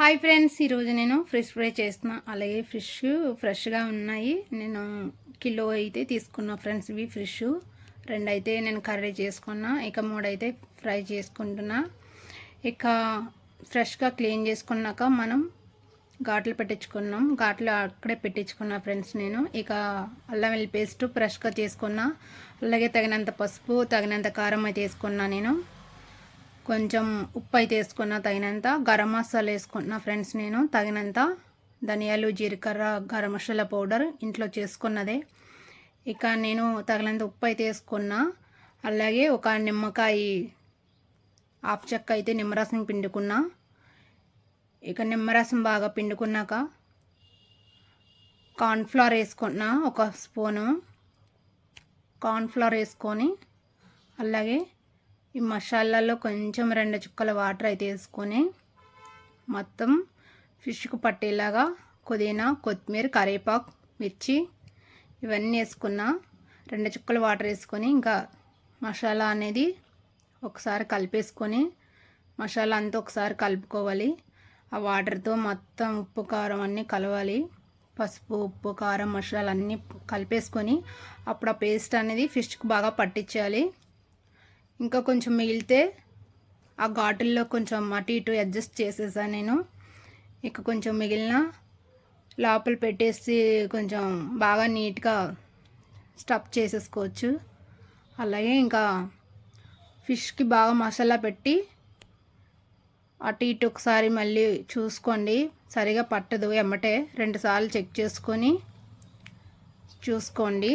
Hi friends ఈరోజు నేను fish fry చేస్తున్నా. అలాగే ఫిష్ ఫ్రెష్గా ఉన్నాయి. నేను కిలో అయితే తీసుకున్నా ఫ్రెండ్స్ ఇవి ఫిష్ రెండు అయితే నేను కర్రీ చేసుకున్నా. ఇక మూడు అయితే ఫ్రై చేసుకుంటున్నా. ఇక ఫ్రెష్గా క్లీన్ చేసుకున్నాక మనం ఘాట్లు పెట్టించుకున్నాం. ఘాట్లు అక్కడే పెట్టించుకున్నా ఫ్రెండ్స్ నేను. ఇక అల్లం వెల్లి పేస్ట్ ఫ్రెష్గా చేసుకున్నా. అలాగే తగినంత పసుపు తగినంత కారం అయితే వేసుకున్నా నేను. కొంచెం ఉప్పు అయితే వేసుకున్న తగినంత గరం మసాలా వేసుకున్న ఫ్రెండ్స్ నేను తగినంత ధనియాలు జీలకర్ర గరం మసాలా పౌడర్ ఇంట్లో చేసుకున్నదే. ఇక నేను తగినంత ఉప్పు అయితే వేసుకున్నా. అలాగే ఒక నిమ్మకాయ ఆఫ్ చెక్క అయితే నిమ్మరసం పిండుకున్నా. ఇక నిమ్మరసం బాగా పిండుకున్నాక కార్న్ఫ్లవర్ వేసుకున్నా ఒక స్పూను. కార్న్ఫ్లవర్ వేసుకొని అలాగే ఈ మసాలాలో కొంచెం రెండు చుక్కల వాటర్ అయితే వేసుకొని మొత్తం ఫిష్కు పట్టేలాగా పుదీనా కొత్తిమీర కరివేపాకు మిర్చి ఇవన్నీ వేసుకున్న రెండు చుక్కల వాటర్ వేసుకొని ఇంకా మసాలా అనేది ఒకసారి కలిపేసుకొని మసాలా అంతా ఒకసారి కలుపుకోవాలి. ఆ వాటర్తో మొత్తం ఉప్పు కారం అన్నీ కలవాలి. పసుపు ఉప్పు కారం మసాలా అన్నీ కలిపేసుకొని అప్పుడు ఆ పేస్ట్ అనేది ఫిష్కి బాగా పట్టించాలి. ఇంకా కొంచెం మిగిలితే ఆ ఘాటుల్లో కొంచెం అటు ఇటు అడ్జస్ట్ చేసేసాను నేను. ఇక కొంచెం మిగిలిన లోపల పెట్టేసి కొంచెం బాగా నీట్గా స్టఫ్ చేసేసుకోవచ్చు. అలాగే ఇంకా ఫిష్కి బాగా మసాలా పెట్టి అటు ఇటు ఒకసారి మళ్ళీ చూసుకోండి. సరిగా పట్టదు ఎమ్మటే రెండుసార్లు చెక్ చేసుకొని చూసుకోండి.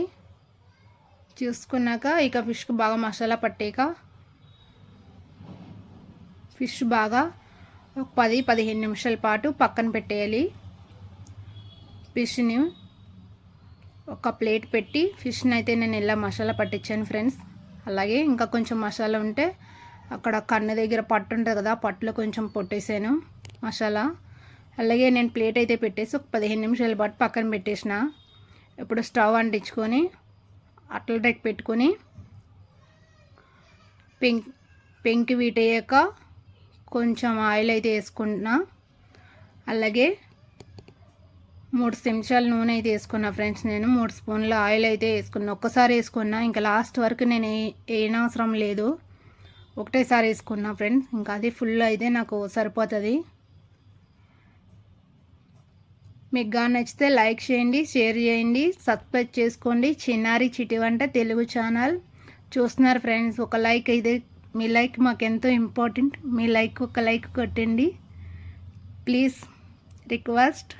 చూసుకున్నాక ఇక ఫిష్కి బాగా మసాలా పట్టాక ఫిష్ బాగా ఒక పది పదిహేను నిమిషాల పాటు పక్కన పెట్టేయాలి. ఫిష్ని ఒక ప్లేట్ పెట్టి ఫిష్ని అయితే నేను ఇలా మసాలా పట్టించాను ఫ్రెండ్స్. అలాగే ఇంకా కొంచెం మసాలా ఉంటే అక్కడ కన్ను దగ్గర పట్టు ఉంటుంది కదా పట్టులో కొంచెం పొట్టేసాను మసాలా. అలాగే నేను ప్లేట్ అయితే పెట్టేసి ఒక పదిహేను నిమిషాల పాటు పక్కన పెట్టేసిన. ఇప్పుడు స్టవ్ అంటించుకొని అట్ల డెక్ పెట్టుకొని పెంక్ పెంకి వీటయ్యాక కొంచెం ఆయిల్ అయితే వేసుకుంటున్నా. అలాగే మూడు చెంచాల నూనె అయితే వేసుకున్నా ఫ్రెండ్స్ నేను. మూడు స్పూన్ల ఆయిల్ అయితే వేసుకున్నా. ఒక్కసారి వేసుకున్నా. ఇంకా లాస్ట్ వరకు నేను ఏనవసరం లేదు. ఒకటేసారి వేసుకున్నా ఫ్రెండ్స్. ఇంకా అది ఫుల్ అయితే నాకు సరిపోతుంది. మీకు కానీ నచ్చితే లైక్ చేయండి షేర్ చేయండి సబ్స్క్రైబ్ చేసుకోండి. చిన్నారి చిటి వంట తెలుగు ఛానల్. చూస్తున్నారు ఫ్రెండ్స్ ఒక లైక్ అయితే మీ లైక్ మాకు ఎంతో ఇంపార్టెంట్. మీ లైక్ ఒక లైక్ కొట్టండి. Please request.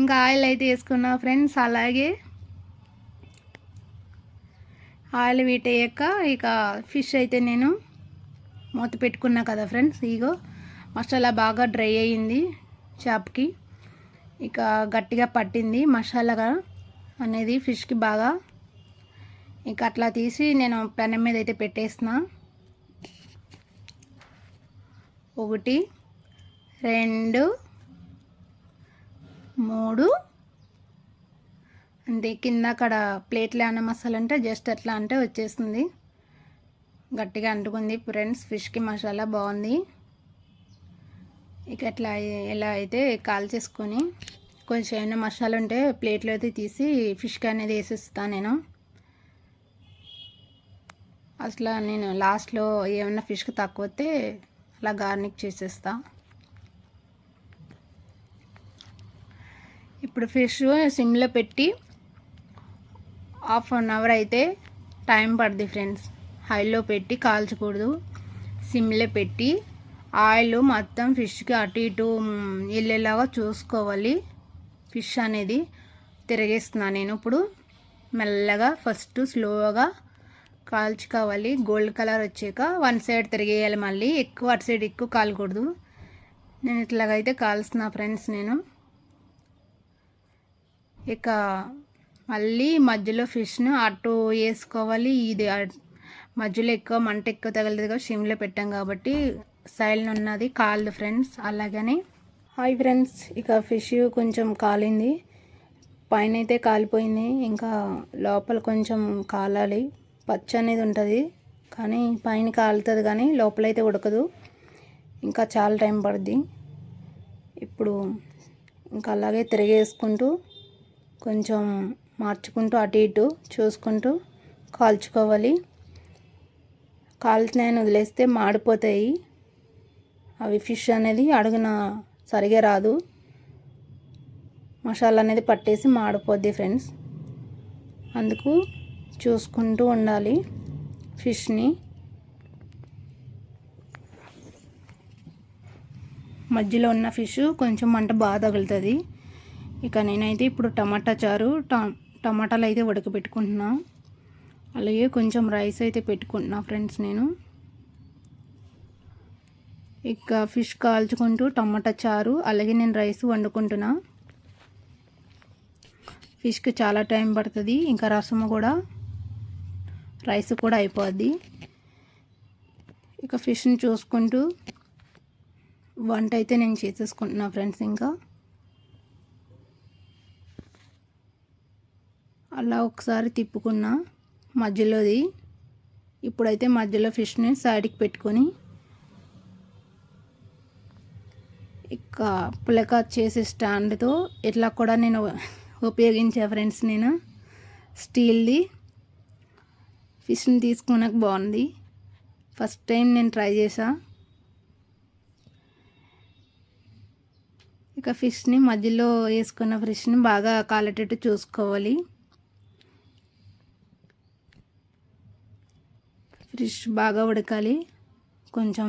ఇంకా ఆయిల్ అయితే వేసుకున్నా ఫ్రెండ్స్ అలాగే ఆయిల్ వీటయ్యాక ఇక ఫిష్ అయితే నేను మూత పెట్టుకున్నా కదా ఫ్రెండ్స్ ఇగో. మసాలా బాగా డ్రై అయ్యింది. చేపకి. ఇక గట్టిగా పట్టింది మసాలాగా అనేది ఫిష్కి బాగా. ఇక అట్లా తీసి నేను పెనం మీద అయితే పెట్టేసిన. ఒకటి రెండు మూడు. అంతే కింద అక్కడ ప్లేట్లో అన్న మసాలా అంటే జస్ట్ అట్లా అంటే వచ్చేస్తుంది గట్టిగా అంటుకుంది. ఫ్రెండ్స్ ఫిష్కి మసాలా బాగుంది. ఇక అట్లా ఎలా అయితే కాల్చేసుకొని కొంచెం ఏమైనా మసాలా ఉంటే ప్లేట్లో అయితే తీసి ఫిష్ అనేది వేసేస్తాను నేను. అసలు నేను లాస్ట్లో ఏమైనా ఫిష్కి తక్కువ వస్తే అలా గార్నిక్ చేసేస్తా. ఇప్పుడు ఫిష్ సిమ్లో పెట్టి హాఫ్ అన్ అవర్ అయితే టైం పడుతుంది ఫ్రెండ్స్. హైలో పెట్టి కాల్చకూడదు. సిమ్లో పెట్టి ఆయిల్ మొత్తం ఫిష్కి అటు ఇటు వెళ్ళేలాగా చూసుకోవాలి. ఫిష్ అనేది తిరిగేస్తున్నా నేను ఇప్పుడు. మెల్లగా ఫస్ట్ స్లోగా కాల్చుకోవాలి. గోల్డ్ కలర్ వచ్చాక వన్ సైడ్ తిరిగేయాలి మళ్ళీ. ఎక్కువ అటు సైడ్ ఎక్కువ కాలకూడదు. నేను ఇట్లాగైతే కాల్స్తున్నా ఫ్రెండ్స్ నేను. ఇక మళ్ళీ మధ్యలో ఫిష్ను అటు వేసుకోవాలి. ఇది మధ్యలో ఎక్కువ మంట ఎక్కువ తగలదు కదా సిమ్లో పెట్టాం కాబట్టి సైడ్లో ఉన్నది కాలదు ఫ్రెండ్స్ అలాగని హాయ్ ఫ్రెండ్స్. ఇక ఫిష్ కొంచెం కాలింది. పైన అయితే కాలిపోయింది. ఇంకా లోపల కొంచెం కాలాలి. పచ్చ అనేది ఉంటుంది. కానీ పైన కాలుతుంది కానీ లోపలైతే ఉడకదు. ఇంకా చాలా టైం పడుద్ది. ఇప్పుడు ఇంకా అలాగే తిరిగేసుకుంటూ కొంచెం మార్చుకుంటూ అటు ఇటు చూసుకుంటూ కాల్చుకోవాలి. కాలుతున్నాయని వదిలేస్తే మాడిపోతాయి. అవి ఫిష్ అనేది అడుగున సరిగా రాదు. మసాలా అనేది పట్టేసి మాడిపోద్ది ఫ్రెండ్స్. అందుకు చూసుకుంటూ ఉండాలి ఫిష్ని. మధ్యలో ఉన్న ఫిష్ కొంచెం మంట బాగా తగులుతుంది. ఇక నేనైతే ఇప్పుడు టమాటా చారు టమాటాలు అయితే ఉడకబెట్టుకుంటున్నా. అలాగే కొంచెం రైస్ అయితే పెట్టుకుంటున్నా ఫ్రెండ్స్ నేను. ఇక ఫిష్ కాల్చుకుంటూ టమాటా చారు అలాగే నేను రైస్ వండుకుంటున్నా. ఫిష్కి చాలా టైం పడుతుంది ఇంకా రసము కూడా రైస్ కూడా అయిపోద్ది. ఇక ఫిష్ని చూసుకుంటూ వంట అయితే నేను చేసేసుకుంటున్నా ఫ్రెండ్స్ ఇంకా. అలా ఒకసారి తిప్పుకున్నా మధ్యలోది. ఇప్పుడైతే మధ్యలో ఫిష్ని సైడ్కి పెట్టుకొని ఇక పులక చేసే స్టాండ్తో ఇట్లా కూడా నేను ఉపయోగించా ఫ్రెండ్స్ నేను. స్టీల్ది. ఫిష్ని తీసుకున్నాక బాగుంది. ఫస్ట్ టైం నేను ట్రై చేసా. ఇక ఫిష్ని మధ్యలో వేసుకున్న ఫిష్ని బాగా కాలేటట్టు చూసుకోవాలి. ఫిష్ బాగా ఉడకాలి. కొంచెం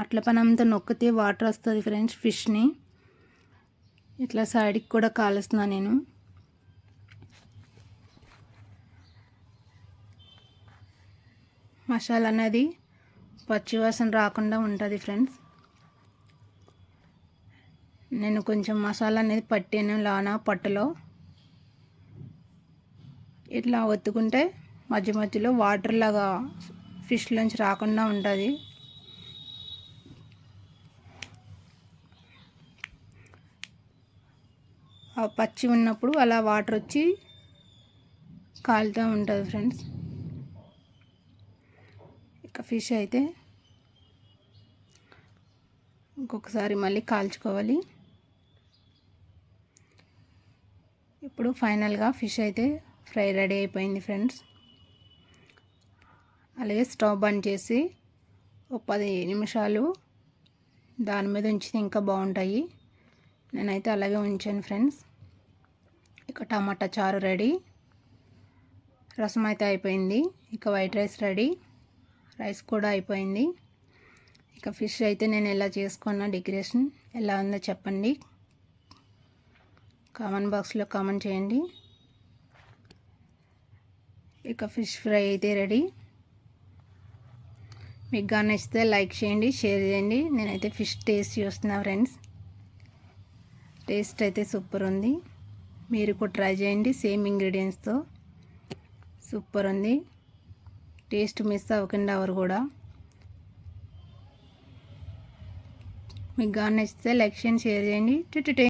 అట్ల పనంతా నొక్కితే వాటర్ వస్తుంది ఫ్రెండ్స్ ఫిష్ని. ఇట్లా సైడ్కి కూడా కాలుస్తున్నా నేను. మసాలా అనేది పచ్చివాసన రాకుండా ఉంటుంది ఫ్రెండ్స్. నేను కొంచెం మసాలా అనేది పట్టాను లానా పట్టులో. ఇట్లా ఒత్తుకుంటే మధ్య మధ్యలో వాటర్ లాగా ఫిష్లోంచి రాకుండా ఉంటుంది. పచ్చి ఉన్నప్పుడు అలా వాటర్ వచ్చి కాలుతూ ఉంటుంది ఫ్రెండ్స్. ఇక ఫిష్ అయితే ఇంకొకసారి మళ్ళీ కాల్చుకోవాలి. ఇప్పుడు ఫైనల్గా ఫిష్ అయితే ఫ్రై రెడీ అయిపోయింది ఫ్రెండ్స్. అలాగే స్టవ్ బంద్ చేసి ఒక పది నిమిషాలు దాని మీద ఉంచితే ఇంకా బాగుంటాయి. నేనైతే అలాగే ఉంచాను ఫ్రెండ్స్. ఇక టమాటా చారు రెడీ. రసం అయితే అయిపోయింది. ఇక వైట్ రైస్ రెడీ. రైస్ కూడా అయిపోయింది. ఇక ఫిష్ అయితే నేను ఎలా చేసుకున్న డెకరేషన్ ఎలా ఉందో చెప్పండి. కామెంట్ బాక్స్లో కామెంట్ చేయండి. ఇక ఫిష్ ఫ్రై అయితే రెడీ. మీకు కానీ నచ్చితే లైక్ చేయండి షేర్ చేయండి. నేనైతే ఫిష్ టేస్ట్ చూస్తున్నా ఫ్రెండ్స్. టేస్ట్ అయితే సూపర్ ఉంది. మీరు కూడా ట్రై చేయండి. సేమ్ ఇంగ్రీడియంట్స్తో సూపర్ ఉంది. టేస్ట్ మిస్ అవ్వకుండా ఎవరు కూడా మీకు కానీ నచ్చితే లైక్ చేయండి. షేర్ చేయండి